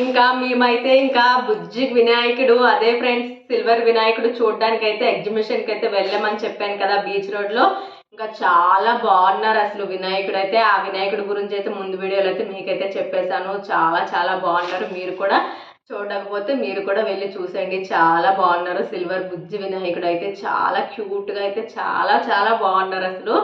ఇంకా మేమైతే ఇంకా బుజ్జి వినాయకుడు అదే ఫ్రెండ్స్ సిల్వర్ వినాయకుడు చూడడానికి అయితే ఎగ్జిబిషన్కి అయితే వెళ్ళామని చెప్పాను కదా బీచ్ రోడ్లో ఇంకా చాలా బాగున్నారు అసలు వినాయకుడు అయితే ఆ వినాయకుడి గురించి అయితే ముందు వీడియోలో అయితే మీకైతే చెప్పేశాను. చాలా చాలా బాగున్నారు. మీరు కూడా చూడకపోతే మీరు కూడా వెళ్ళి చూసేయండి. చాలా బాగున్నారు. సిల్వర్ బుజ్జి వినాయకుడు అయితే చాలా క్యూట్గా అయితే చాలా చాలా బాగున్నారు అసలు.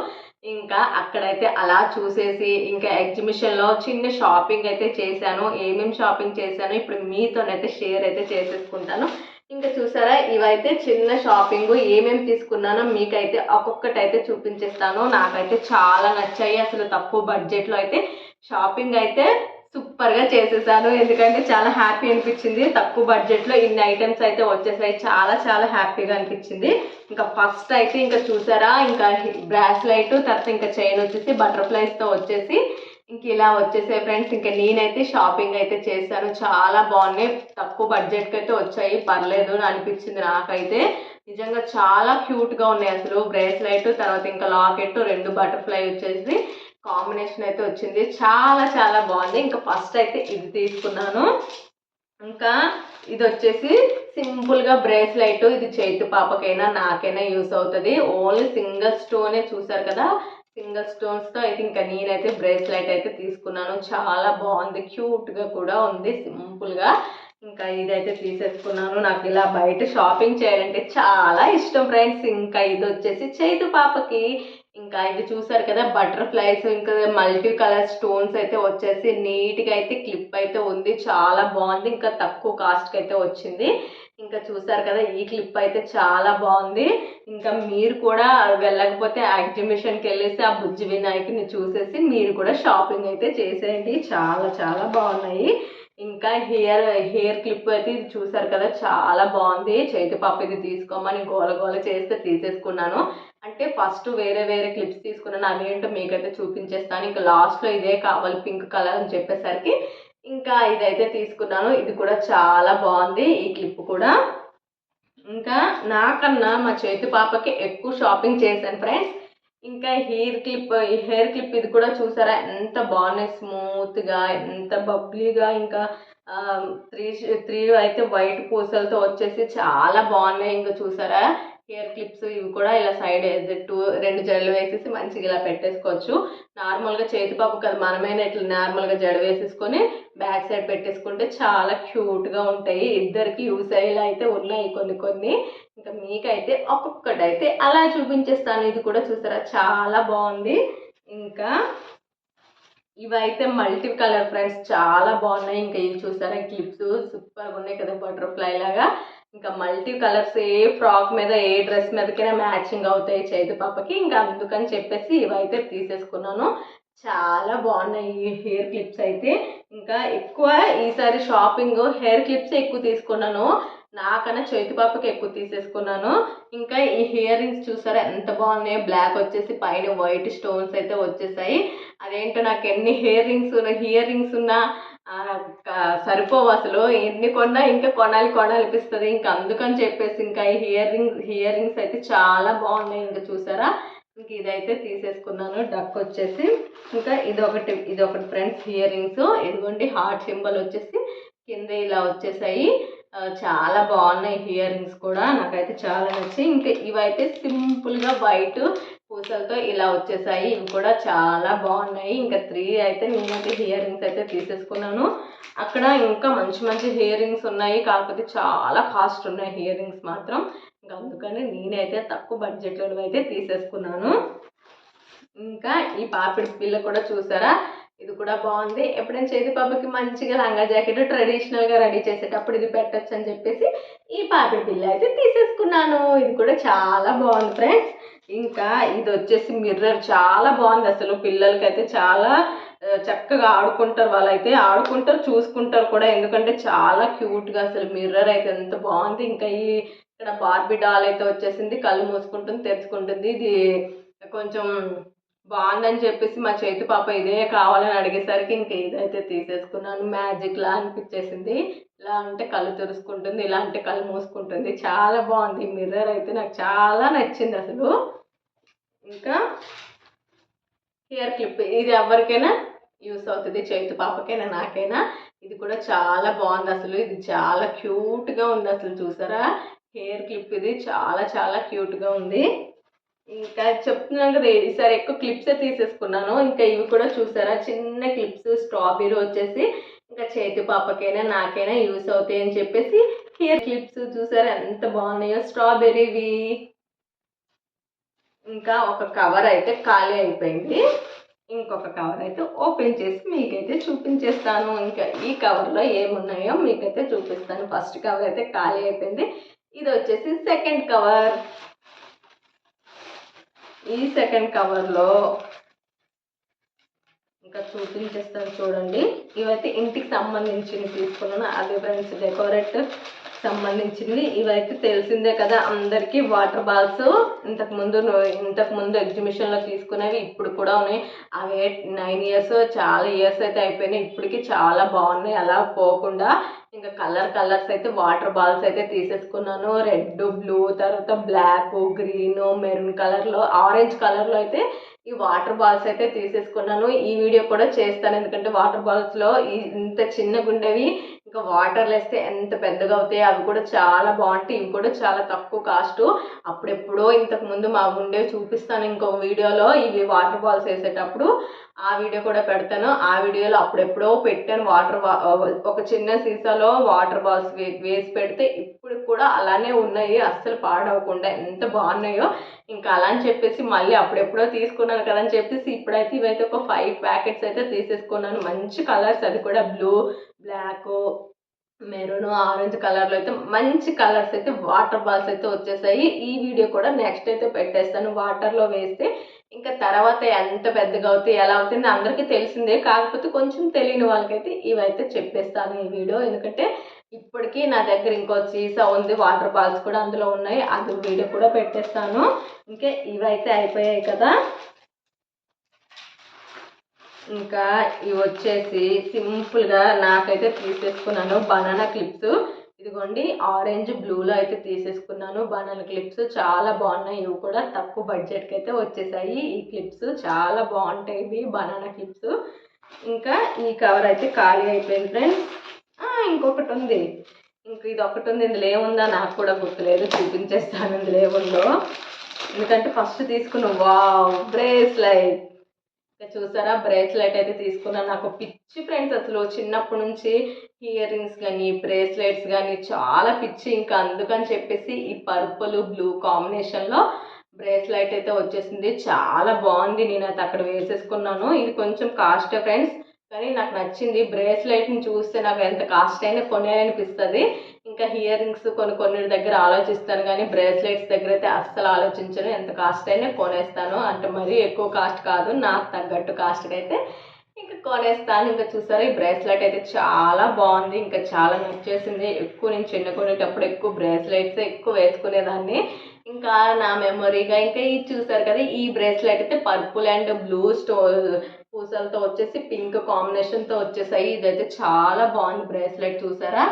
ఇంకా అక్కడైతే అలా చూసేసి ఇంకా ఎగ్జిబిషన్లో చిన్న షాపింగ్ అయితే చేశాను. ఏమేమి షాపింగ్ చేశాను? ఇప్పుడు మీతోనైతే షేర్ అయితే చేసేసుకుంటాను. ఇంకా చూసారా? ఇవైతే చిన్న షాపింగ్ ఏమేమి తీసుకున్నానో మీకైతే ఒక్కొక్కటి అయితే చూపించేస్తాను. నాకైతే చాలా నచ్చాయి. అసలు తక్కువ బడ్జెట్లో అయితే షాపింగ్ అయితే సూపర్గా చేసేసాను. ఎందుకంటే చాలా హ్యాపీ అనిపించింది. తక్కువ బడ్జెట్లో ఇన్ని ఐటమ్స్ అయితే వచ్చేసాయి. చాలా చాలా హ్యాపీగా అనిపించింది. ఇంకా ఫస్ట్ అయితే ఇంకా చూసారా? ఇంకా బ్రాస్లైట్ తర్వాత ఇంకా చైన్ వచ్చేసి బటర్ఫ్లైస్తో వచ్చేసి ఇంక ఇలా వచ్చేసాయి ఫ్రెండ్స్. ఇంకా నేనైతే షాపింగ్ అయితే చేశాను. చాలా బాగున్నాయి. తక్కువ బడ్జెట్కి అయితే వచ్చాయి. పర్లేదు అని అనిపించింది నాకైతే. నిజంగా చాలా క్యూట్గా ఉన్నాయి అసలు బ్రేస్లైట్ తర్వాత ఇంకా లాకెట్ రెండు బటర్ఫ్లై వచ్చేసి. కాంబినేషన్ అయితే వచ్చింది. చాలా చాలా బాగుంది. ఇంకా ఫస్ట్ అయితే ఇది తీసుకున్నాను. ఇంకా ఇది వచ్చేసి సింపుల్గా బ్రేస్లైట్. ఇది చేతి పాపకైనా నాకైనా యూస్ అవుతుంది. ఓన్లీ సింగిల్ స్టోనే చూసారు కదా? సింగిల్ స్టోన్స్తో అయితే ఇంకా నేనైతే బ్రేస్లైట్ అయితే తీసుకున్నాను. చాలా బాగుంది. క్యూట్గా కూడా ఉంది. సింపుల్గా ఇంకా ఇదైతే తీసేసుకున్నాను. నాకు ఇలా బయట షాపింగ్ చేయాలంటే చాలా ఇష్టం ఫ్రెండ్స్. ఇంకా ఇది వచ్చేసి చేతు పాపకి. ఇంకా ఇది చూసారు కదా బటర్ఫ్లైస్ ఇంకా మల్టీ కలర్ స్టోన్స్ అయితే వచ్చేసి నీట్గా అయితే క్లిప్ అయితే ఉంది. చాలా బాగుంది. ఇంకా తక్కువ కాస్ట్కి అయితే వచ్చింది. ఇంకా చూసారు కదా ఈ క్లిప్ అయితే చాలా బాగుంది. ఇంకా మీరు కూడా వెళ్ళకపోతే ఎగ్జిబిషన్కి వెళ్ళేసి ఆ బుజ్జి వినాయకుని చూసేసి మీరు కూడా షాపింగ్ అయితే చేసేయండి. చాలా చాలా బాగున్నాయి. ఇంకా హెయిర్ హెయిర్ క్లిప్ అయితే ఇది చూసారు కదా చాలా బాగుంది. చేతి పాప ఇది తీసుకోమని గోల గోల చేస్తే తీసేసుకున్నాను. అంటే ఫస్ట్ వేరే వేరే క్లిప్స్ తీసుకున్నాను అవేంటో మీకైతే చూపించేస్తాను. ఇంకా లాస్ట్లో ఇదే కావాలి పింక్ కలర్ అని చెప్పేసరికి ఇంకా ఇదైతే తీసుకున్నాను. ఇది కూడా చాలా బాగుంది ఈ క్లిప్ కూడా. ఇంకా నాకన్నా మా చేతి పాపకి ఎక్కువ షాపింగ్ చేశాను ఫ్రెండ్స్. ఇంకా హెయిర్ క్లిప్ హెయిర్ క్లిప్ ఇది కూడా చూసారా? ఎంత బాగున్నాయి స్మూత్గా ఎంత బబ్లీగా. ఇంకా త్రీ త్రీ అయితే వైట్ పూసలతో వచ్చేసి చాలా బాగున్నాయి. ఇంకా చూసారా? హెయిర్ క్లిప్స్ ఇవి కూడా ఇలా సైడ్ టూ రెండు జడలు వేసేసి మంచిగా ఇలా పెట్టేసుకోవచ్చు. నార్మల్గా చేతిపాపు కదా మనమైనా ఇట్లా నార్మల్గా జడ వేసేసుకొని బ్యాక్ సైడ్ పెట్టేసుకుంటే చాలా క్యూట్గా ఉంటాయి. ఇద్దరికి యూస్ అయ్యేలా అయితే ఉన్నాయి కొన్ని కొన్ని. ఇంకా మీకైతే ఒక్కొక్కటి అయితే అలా చూపించేస్తాను. ఇది కూడా చూసారా? చాలా బాగుంది. ఇంకా ఇవైతే మల్టీ కలర్ ఫ్రెండ్స్ చాలా బాగున్నాయి. ఇంకా ఇవి చూసారా? క్లిప్స్ సూపర్గా ఉన్నాయి కదా బటర్ఫ్లై లాగా. ఇంకా మల్టీ కలర్స్ ఏ ఫ్రాక్ మీద ఏ డ్రెస్ మీదకైనా మ్యాచింగ్ అవుతాయి చేతి పాపకి. ఇంకా అందుకని చెప్పేసి ఇవైతే తీసేసుకున్నాను. చాలా బాగున్నాయి ఈ హెయిర్ క్లిప్స్ అయితే. ఇంకా ఎక్కువ ఈసారి షాపింగ్ హెయిర్ క్లిప్స్ ఎక్కువ తీసుకున్నాను. నాకన్నా చేతి పాపకి ఎక్కువ తీసేసుకున్నాను. ఇంకా ఈ హెయిర్ రింగ్స్ చూసారా ఎంత బాగున్నాయో. బ్లాక్ వచ్చేసి పైన వైట్ స్టోన్స్ అయితే వచ్చేసాయి. అదేంటో నాకు ఎన్ని హెయిర్ రింగ్స్ ఉన్న హియర్ రింగ్స్ ఉన్నా సరిపోవు అసలు. ఎన్ని కొన్నా ఇంకా కొనాలి కొనాలనిపిస్తుంది. ఇంకా అందుకని చెప్పేసి ఇంకా ఈ హెయిర్ హియరింగ్స్ రింగ్స్ అయితే చాలా బాగున్నాయి. ఇంకా చూసారా? ఇంక ఇదైతే తీసేసుకున్నాను. డక్ వచ్చేసి ఇంకా ఇది ఒకటి ఇది ఒకటి ఫ్రెండ్స్ హియర్ రింగ్స్ ఇదిగోండి హార్ట్ సింబల్ వచ్చేసి కింద ఇలా వచ్చేసాయి. చాలా బాగున్నాయి హియరింగ్స్ రింగ్స్ కూడా. నాకైతే చాలా నచ్చాయి. ఇంకా ఇవైతే సింపుల్గా వైట్ పూసలతో ఇలా వచ్చేసాయి. ఇవి కూడా చాలా బాగున్నాయి. ఇంకా త్రీ అయితే నేనైతే ఇయర్ రింగ్స్ అయితే తీసేసుకున్నాను. అక్కడ ఇంకా మంచి మంచి ఇయర్ రింగ్స్ ఉన్నాయి. కాకపోతే చాలా కాస్ట్ ఉన్నాయి ఇయర్ రింగ్స్ మాత్రం. ఇంకా అందుకని నేనైతే తక్కువ బడ్జెట్లో అయితే తీసేసుకున్నాను. ఇంకా ఈ పాపిడి పిల్ల కూడా చూసారా? ఇది కూడా బాగుంది. ఎప్పుడైనా చేతి పాపకి మంచిగా లంగా జాకెట్ ట్రెడిషనల్గా రెడీ చేసేటప్పుడు ఇది పెట్టచ్చు అని చెప్పేసి ఈ పాపిడి పిల్ల అయితే తీసేసుకున్నాను. ఇది కూడా చాలా బాగుంది ఫ్రెండ్స్. ఇంకా ఇది వచ్చేసి మిర్రర్ చాలా బాగుంది అసలు. పిల్లలకైతే చాలా చక్కగా ఆడుకుంటారు వాళ్ళైతే. ఆడుకుంటారు చూసుకుంటారు కూడా. ఎందుకంటే చాలా క్యూట్గా అసలు మిర్రర్ అయితే ఎంత బాగుంది. ఇంకా ఈ ఇక్కడ బార్బీ డాల్ అయితే వచ్చేసింది. కళ్ళు మూసుకుంటుంది తెరుచుకుంటుంది. ఇది కొంచెం బాగుందని చెప్పేసి మా చేతి పాప ఇదే కావాలని అడిగేసరికి ఇంక ఇదైతే తీసేసుకున్నాను. మ్యాజిక్ లా అనిపించేసింది. ఇలా అంటే కళ్ళు తెరుచుకుంటుంది ఇలా అంటే కళ్ళు మూసుకుంటుంది. చాలా బాగుంది. మిర్రర్ అయితే నాకు చాలా నచ్చింది అసలు. ఇంకా హెయిర్ క్లిప్. ఇది ఎవరికైనా యూస్ అవుతుంది. చేతి పాపకైనా నాకైనా. ఇది కూడా చాలా బాగుంది అసలు. ఇది చాలా క్యూట్గా ఉంది అసలు. చూసారా? హెయిర్ క్లిప్ ఇది. చాలా చాలా క్యూట్గా ఉంది. ఇంకా చెప్తున్నాను కదా ఈసారి ఎక్కువ క్లిప్సే తీసేసుకున్నాను. ఇంకా ఇవి కూడా చూసారా? చిన్న క్లిప్స్. స్ట్రాబెరీ వచ్చేసి ఇంకా చేతి పాపకైనా నాకైనా యూస్ అవుతాయి అని చెప్పేసి హెయిర్ క్లిప్స్ చూసారా? ఎంత బాగున్నాయో. స్ట్రాబెర్రీవి ఇంకా ఒక కవర్ అయితే ఖాళీ అయిపోయింది. ఇంకొక కవర్ అయితే ఓపెన్ చేసి మీకైతే చూపించేస్తాను. ఇంకా ఈ కవర్లో ఏమున్నాయో మీకైతే చూపిస్తాను. ఫస్ట్ కవర్ అయితే ఖాళీ అయిపోయింది. ఇది వచ్చేసి సెకండ్ కవర్ ఈ సెకండ్ కవర్లో ఇంకా చూపించేస్తాను చూడండి. ఇవైతే ఇంటికి సంబంధించినవి తీసుకున్నాను. అదే ఫ్రెండ్స్ డెకరేట్ సంబంధించింది. ఇవైతే తెలిసిందే కదా అందరికీ వాటర్ బాల్స్. ఇంతకు ముందు ఇంతకు ముందు ఎగ్జిబిషన్లో తీసుకునేవి ఇప్పుడు కూడా ఉన్నాయి. అవి నైన్ ఇయర్స్ చాలా ఇయర్స్ అయితే అయిపోయినాయి. ఇప్పటికి చాలా బాగున్నాయి. అలా పోకుండా ఇంకా కలర్ కలర్స్ అయితే వాటర్ బాల్స్ అయితే తీసేసుకున్నాను. రెడ్ బ్లూ తర్వాత బ్లాక్ గ్రీన్ మెరూన్ కలర్లో ఆరెంజ్ కలర్లో అయితే ఈ వాటర్ బాల్స్ అయితే తీసేసుకున్నాను. ఈ వీడియో కూడా చేస్తాను. ఎందుకంటే వాటర్ బాల్స్లో ఇంత చిన్నగా ఉండేవి ఇంకా వాటర్లు వేస్తే ఎంత పెద్దగా అవుతాయి అవి కూడా చాలా బాగుంటాయి ఇవి కూడా చాలా తక్కువ కాస్ట్ అప్పుడెప్పుడో ఇంతకు ముందు మా ఉండేవి చూపిస్తాను ఇంకో వీడియోలో ఇవి వాటర్ బాల్స్ వేసేటప్పుడు. ఆ వీడియో కూడా పెడతాను. ఆ వీడియోలో అప్పుడెప్పుడో పెట్టాను వాటర్ ఒక చిన్న సీసాలో వాటర్ బాల్స్ వేసి పెడితే ఇప్పుడు కూడా అలానే ఉన్నాయి. అస్సలు పాడవకుండా ఎంత బాగున్నాయో. ఇంకా అలా అని చెప్పేసి మళ్ళీ అప్పుడెప్పుడో తీసుకున్నాను కదా అని చెప్పేసి ఇప్పుడైతే ఇవైతే ఒక ఫైవ్ ప్యాకెట్స్ అయితే తీసేసుకున్నాను. మంచి కలర్స్ అది కూడా. బ్లూ బ్లాక్ మెరూన్ ఆరెంజ్ కలర్లో అయితే మంచి కలర్స్ అయితే వాటర్ బాల్స్ అయితే వచ్చేసాయి. ఈ వీడియో కూడా నెక్స్ట్ అయితే పెట్టేస్తాను. వాటర్లో వేస్తే ఇంకా తర్వాత ఎంత పెద్దగా అవుతాయి ఎలా అవుతుంది అందరికీ తెలిసిందే. కాకపోతే కొంచెం తెలియని వాళ్ళకైతే ఇవైతే చెప్పేస్తాను ఈ వీడియో. ఎందుకంటే ఇప్పటికీ నా దగ్గర ఇంకో సీసా ఉంది వాటర్ బాల్స్ కూడా అందులో ఉన్నాయి. అది వీడియో కూడా పెట్టేస్తాను. ఇంకా ఇవైతే అయిపోయాయి కదా. ఇంకా ఇవి వచ్చేసి సింపుల్గా నాకైతే తీసేసుకున్నాను. Banana clips. ఇదిగోండి ఆరెంజ్ బ్లూలో అయితే తీసేసుకున్నాను. బనానా క్లిప్స్ చాలా బాగున్నాయి. ఇవి కూడా తక్కువ బడ్జెట్కి అయితే వచ్చేసాయి. ఈ క్లిప్స్ చాలా బాగుంటాయి ఇవి బనానా క్లిప్స్. ఇంకా ఈ కవర్ అయితే ఖాళీ అయిపోయింది ఫ్రెండ్స్. ఇంకొకటి ఉంది. ఇంక ఇది ఒకటి ఉంది. ఇందులో ఏముందా నాకు కూడా గుర్తులేదు. చూపించేస్తాను ఇందులో ఏముందో. ఎందుకంటే ఫస్ట్ తీసుకున్న వావ్ బ్రేస్లైట్. ఇంకా చూసారా? బ్రేస్లెట్ అయితే తీసుకున్నాను. నాకు పిచ్చి ఫ్రెండ్స్ అసలు. చిన్నప్పటి నుంచి ఇయర్ రింగ్స్ కానీ బ్రేస్లెట్స్ కానీ చాలా పిచ్చి. ఇంకా అందుకని చెప్పేసి ఈ పర్పుల్ బ్లూ కాంబినేషన్లో బ్రేస్లెట్ అయితే వచ్చేసింది. చాలా బాగుంది. నేను అయితే అక్కడ వేసేసుకున్నాను. ఇది కొంచెం కాస్ట్ ఫ్రెండ్స్. కానీ నాకు నచ్చింది. బ్రేస్లెట్ని చూస్తే నాకు ఎంత కాస్ట్ అయినా కొనేయాలనిపిస్తుంది. ఇంకా ఇయర్ రింగ్స్ కొన్ని కొన్ని దగ్గర ఆలోచిస్తాను కానీ బ్రేస్లెట్స్ దగ్గర అయితే అస్సలు ఆలోచించను. ఎంత కాస్ట్ అయినా కొనేస్తాను. అంటే మరీ ఎక్కువ కాస్ట్ కాదు. నాకు తగ్గట్టు కాస్ట్కి అయితే ఇంకా కొనేస్తాను. ఇంకా చూసారు ఈ బ్రేస్లెట్ అయితే చాలా బాగుంది. ఇంకా చాలా నచ్చేసింది. ఎక్కువ నేను చిన్న కొనేటప్పుడు ఎక్కువ బ్రేస్లెట్స్ ఎక్కువ వేసుకునేదాన్ని. ఇంకా నా మెమొరీగా ఇంకా ఇది చూసారు కదా ఈ బ్రేస్లెట్ అయితే పర్పుల్ అండ్ బ్లూ స్టో పూసలతో వచ్చేసి పింక్ కాంబినేషన్తో వచ్చేసాయి. ఇదైతే చాలా బాగుంది బ్రేస్లెట్ చూసారా?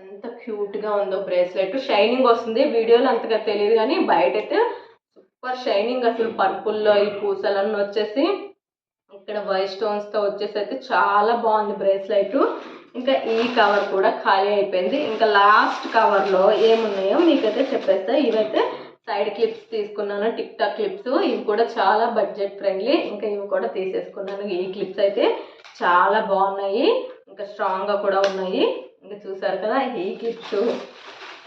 ఎంత క్యూట్గా ఉందో బ్రేస్లెట్ షైనింగ్ వస్తుంది. వీడియోలో అంతగా తెలియదు కానీ బయట అయితే సూపర్ షైనింగ్ అసలు పర్పుల్లో ఈ పూసలన్నీ వచ్చేసి ఇక్కడ వైట్ స్టోన్స్తో వచ్చేసి అయితే చాలా బాగుంది బ్రేస్లెట్ ఇంకా ఈ కవర్ కూడా ఖాళీ అయిపోయింది. ఇంకా లాస్ట్ కవర్లో ఏమున్నాయో మీకైతే చెప్పేస్తా. ఇవైతే సైడ్ క్లిప్స్ తీసుకున్నాను టిక్ టాక్ క్లిప్స్. ఇవి కూడా చాలా బడ్జెట్ ఫ్రెండ్లీ. ఇంకా ఇవి కూడా తీసేసుకున్నాను. ఈ క్లిప్స్ అయితే చాలా బాగున్నాయి. ఇంకా స్ట్రాంగ్గా కూడా ఉన్నాయి. ఇంకా చూసారు కదా ఈ క్లిప్స్.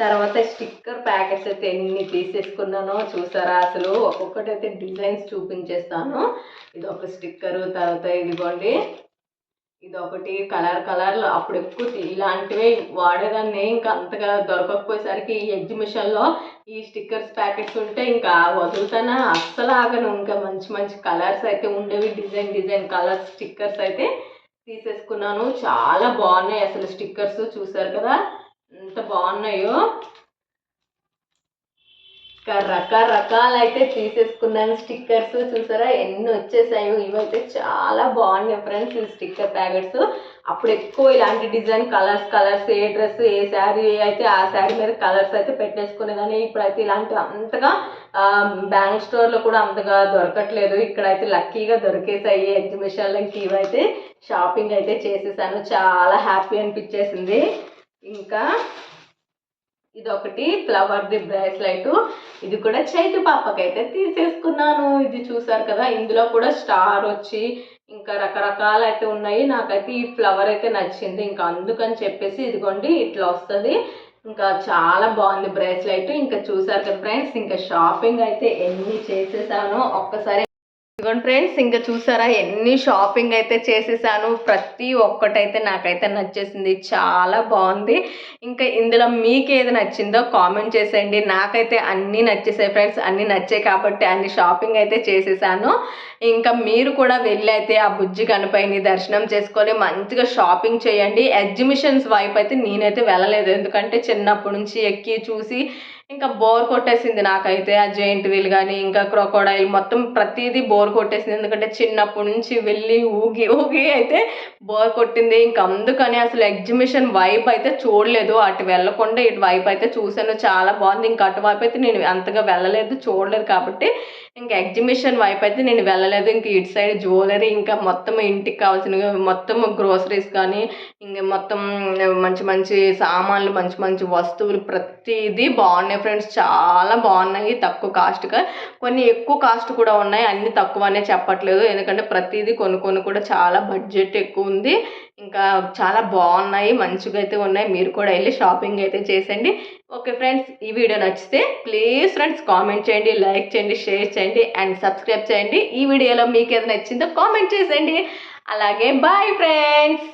తర్వాత స్టిక్కర్ ప్యాకెట్స్ అయితే ఎన్ని తీసేసుకున్నానో చూసారా అసలు? ఒక్కొక్కటి అయితే డిజైన్స్ చూపించేస్తాను. ఇది ఒక స్టిక్కరు తర్వాత ఇదిగోండి. ఇదొకటి కలర్ కలర్లు అప్పుడు ఎక్కువ ఇలాంటివే వాడేదాన్ని. ఇంకా అంతగా దొరకకపోయేసరికి ఈ ఎగ్జిబిషన్లో ఈ స్టిక్కర్స్ ప్యాకెట్స్ ఉంటే ఇంకా వదులుతానా? అస్సలు ఆగను. ఇంకా మంచి మంచి కలర్స్ అయితే ఉండేవి. డిజైన్ డిజైన్ కలర్స్ స్టిక్కర్స్ అయితే తీసేసుకున్నాను. చాలా బాగున్నాయి అసలు స్టిక్కర్స్. చూసారు కదా? ఎంత బాగున్నాయో. రకరకాలు అయితే తీసేసుకున్నాను. స్టిక్కర్స్ చూసారా? ఎన్ని వచ్చేసాయో. ఇవైతే చాలా బాగున్నాయి ఫ్రెండ్స్ ఈ స్టిక్కర్ ప్యాకెట్స్. అప్పుడు ఎక్కువ ఇలాంటి డిజైన్ కలర్స్ కలర్స్ ఏ డ్రెస్ ఏ శారీ అయితే ఆ శారీ మీద కలర్స్ అయితే పెట్టేసుకునే కానీ ఇప్పుడైతే ఇలాంటి అంతగా బ్యాంక్ స్టోర్లో కూడా అంతగా దొరకట్లేదు. ఇక్కడైతే లక్కీగా దొరికేసాయి ఎగ్జిబిషన్లకి ఇవైతే షాపింగ్ అయితే చేసేసాను. చాలా హ్యాపీ అనిపించేసింది. ఇంకా ఇది ఒకటి ఫ్లవర్ది బ్రేస్లెట్ ఇది కూడా చైతి పాపకైతే తీసేసుకున్నాను. ఇది చూసారు కదా ఇందులో కూడా స్టార్ వచ్చి ఇంకా రకరకాలు అయితే ఉన్నాయి. నాకైతే ఈ ఫ్లవర్ అయితే నచ్చింది. ఇంకా అందుకని చెప్పేసి ఇదిగోండి ఇట్లా వస్తుంది. ఇంకా చాలా బాగుంది బ్రేస్లెట్ ఇంకా చూసారు కదా ఫ్రెండ్స్ ఇంకా షాపింగ్ అయితే ఎన్ని చేసేసానో ఒక్కసారి ఇదిగోండి ఫ్రెండ్స్ ఇంకా చూసారా ఎన్ని షాపింగ్ అయితే చేసేసాను. ప్రతి ఒక్కటైతే నాకైతే నచ్చేసింది. చాలా బాగుంది. ఇంకా ఇందులో మీకు ఏది నచ్చిందో కామెంట్ చేసేయండి. నాకైతే అన్నీ నచ్చేసాయి ఫ్రెండ్స్. అన్నీ నచ్చాయి కాబట్టి అన్ని షాపింగ్ అయితే చేసేసాను. ఇంకా మీరు కూడా వెళ్ళి అయితే ఆ బుజ్జి కనపైని దర్శనం చేసుకొని మంచిగా షాపింగ్ చేయండి. ఎగ్జిబిషన్స్ వైపు అయితే నేనైతే వెళ్ళలేదు. ఎందుకంటే చిన్నప్పటి నుంచి ఎక్కి చూసి ఇంకా బోర్ కొట్టేసింది నాకైతే ఆ జెయింట్ వీల్ కానీ ఇంకా క్రొకోడైల్ మొత్తం ప్రతిదీ బోర్ కొట్టేసింది. ఎందుకంటే చిన్నప్పటి నుంచి వెళ్ళి ఊగి ఊగి అయితే బోర్ కొట్టింది. ఇంకా అందుకని అసలు ఎగ్జిబిషన్ వైబ్ అయితే చూడలేదు. అటు వెళ్ళకుండా ఇటు వైపు అయితే చూశాను. చాలా బాగుంది. ఇంకా అటువైపు అయితే నేను అంతగా వెళ్ళలేదు చూడలేదు కాబట్టి ఇంకా ఎగ్జిబిషన్ వైపు అయితే నేను వెళ్ళలేదు. ఇంకా ఇటు సైడ్ జ్యువెలరీ ఇంకా మొత్తం ఇంటికి కావాల్సిన మొత్తం గ్రోసరీస్ కానీ ఇంకా మొత్తం మంచి మంచి సామాన్లు మంచి మంచి వస్తువులు ప్రతిదీ బాగున్నాయి ఫ్రెండ్స్. చాలా బాగున్నాయి తక్కువ కాస్ట్గా. కొన్ని ఎక్కువ కాస్ట్ కూడా ఉన్నాయి అన్ని తక్కువనే చెప్పట్లేదు. ఎందుకంటే ప్రతిదీ కొనుక్కొని కూడా చాలా బడ్జెట్ ఎక్కువ ఉంది. ఇంకా చాలా బాగున్నాయి మంచిగా అయితే ఉన్నాయి. మీరు కూడా వెళ్ళి షాపింగ్ అయితే చేసేయండి ఓకే ఫ్రెండ్స్ ఈ వీడియో నచ్చితే ప్లీజ్ ఫ్రెండ్స్ కామెంట్ చేయండి లైక్ చేయండి షేర్ చేయండి అండ్ సబ్స్క్రైబ్ చేయండి. ఈ వీడియోలో మీకు ఏది నచ్చిందో కామెంట్ చేసేయండి అలాగే బాయ్ ఫ్రెండ్స్!